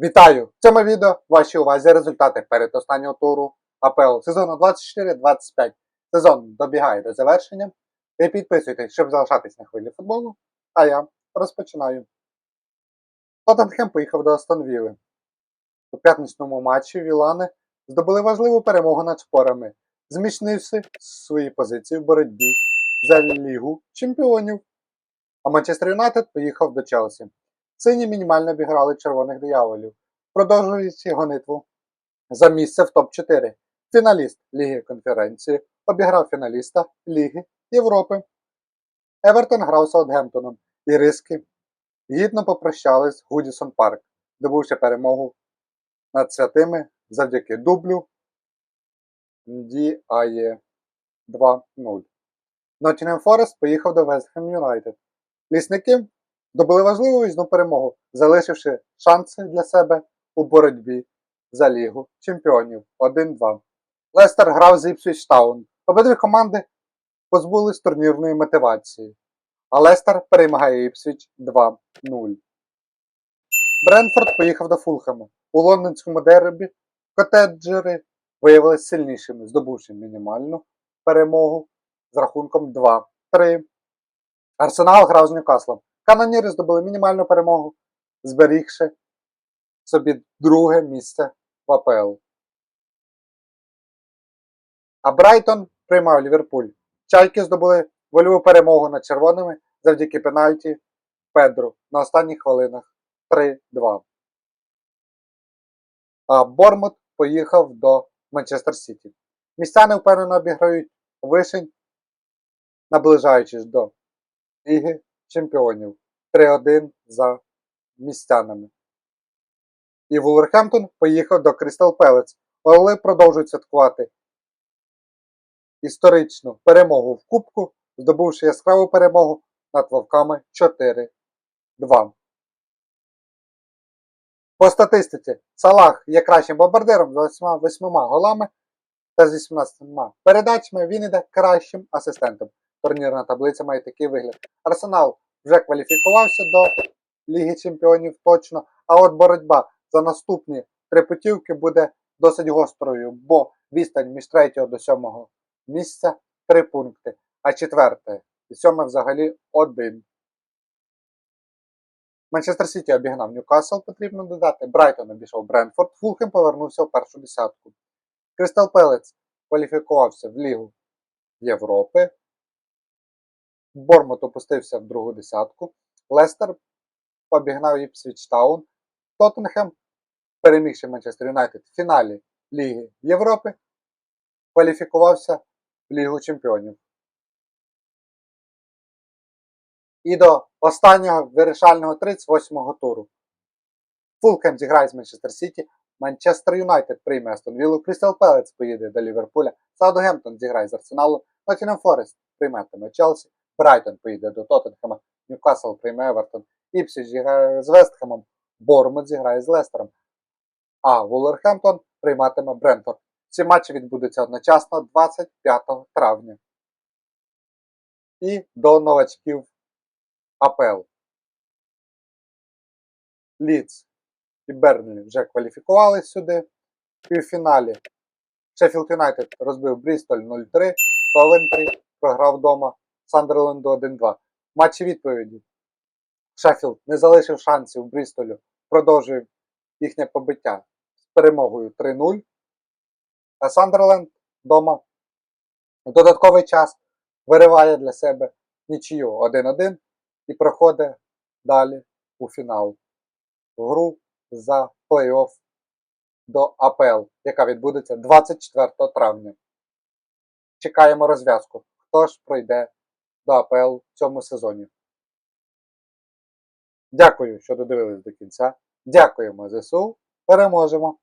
Вітаю! В цьому відео вашій увазі результати перед останнього туру АПЛ сезону 24-25. Сезон добігає до завершення. Ви підписуйтесь, щоб залишатись на хвилі футболу. А я розпочинаю. Тоттенхем поїхав до Астон Вілли. У п'ятничному матчі Вілани здобули важливу перемогу над шпорами, зміцнивши свої позиції в боротьбі за Лігу чемпіонів. А Манчестер Юнайтед поїхав до Челсі. Сині мінімально обіграли червоних дияволів, продовжуючи гонитву за місце в топ-4. Фіналіст Ліги конференції обіграв фіналіста Ліги Європи. Евертон грав Саутгемптоном і риски гідно попрощались Гудісон Парк, добувши перемогу над святими завдяки дублю Діає 2-0. Ноттінгем Форест поїхав до Вестхем Юнайтед. Лісники добули важливу візну перемогу, залишивши шанси для себе у боротьбі за Лігу чемпіонів 1-2. Лестер грав з Іпсвіч Таун. Обидві команди позбулись турнірної мотивації, а Лестер перемагає Іпсвіч 2-0. Бренфорд поїхав до Фулхему. У лондонському дербі котеджери виявилися сильнішими, здобувши мінімальну перемогу з рахунком 2-3. Арсенал грав з Ньюкаслом. Каноніри здобули мінімальну перемогу, зберігши собі друге місце в АПЛ. А Брайтон приймав Ліверпуль. Чайки здобули вольову перемогу над червоними завдяки пенальті Педру на останніх хвилинах 3-2. А Бормут поїхав до Манчестер Сіті. Містяни впевнено обіграють вишень, наближаючись до Ліги Чемпіонів 3-1 за містянами. І Вулверхемптон поїхав до Крістал Пелець. Орли продовжують святкувати історичну перемогу в Кубку, здобувши яскраву перемогу над Вовками 4-2. По статистиці Салах є кращим бомбардиром з 8 голами та з 18 передачами. Він іде кращим асистентом. Турнірна таблиця має такий вигляд. Арсенал вже кваліфікувався до Ліги Чемпіонів точно, а от боротьба за наступні три путівки буде досить гострою, бо відстань між 3 до 7 місця 3 пункти, а четверте і сьоме взагалі один. Манчестер Сіті обігнав Ньюкасл, потрібно додати. Брайтон обійшов Бренфорд, Фулхем повернувся в першу десятку. Кристал Пелець кваліфікувався в Лігу Європи. Бормут опустився в другу десятку. Лестер обігнав Іпсвіч Таун. Тоттенхем, перемігши Манчестер Юнайтед в фіналі Ліги Європи, кваліфікувався в Лігу Чемпіонів. І до останнього вирішального 38-го туру. Фулкем зіграє з Манчестер Сіті, Манчестер Юнайтед прийме Астон Віллу, Крістал Пелець поїде до Ліверпуля, Саутгемптон зіграє з Арсеналу, Ноттінгем Форест прийметиме Челсі, Брайтон поїде до Тоттенхема, Ньюкасл прийме Евертон, Іпсіч зіграє з Вестхемом, Бормут зіграє з Лестером, а Вулверхемптон прийматиме Брентфорд. Ці матчі відбудуться одночасно 25 травня. І до новачків АПЛ. Ліц і Бернлі вже кваліфікувалися сюди. В півфіналі Шеффілд Юнайтед розбив Брістоль 0-3, Ковентрі програв вдома Сандерленду 1-2. Матчі відповіді. Шеффілд не залишив шансів Брістолю, продовжує їхнє побиття з перемогою 3-0. А Сандерленд вдома в додатковий час вириває для себе нічию 1-1 і проходить далі у фінал в гру за плей-офф до АПЛ, яка відбудеться 24 травня. Чекаємо розв'язку. Хто ж пройде до АПЛ в цьому сезоні? Дякую, що додивились до кінця. Дякуємо ЗСУ. Переможемо!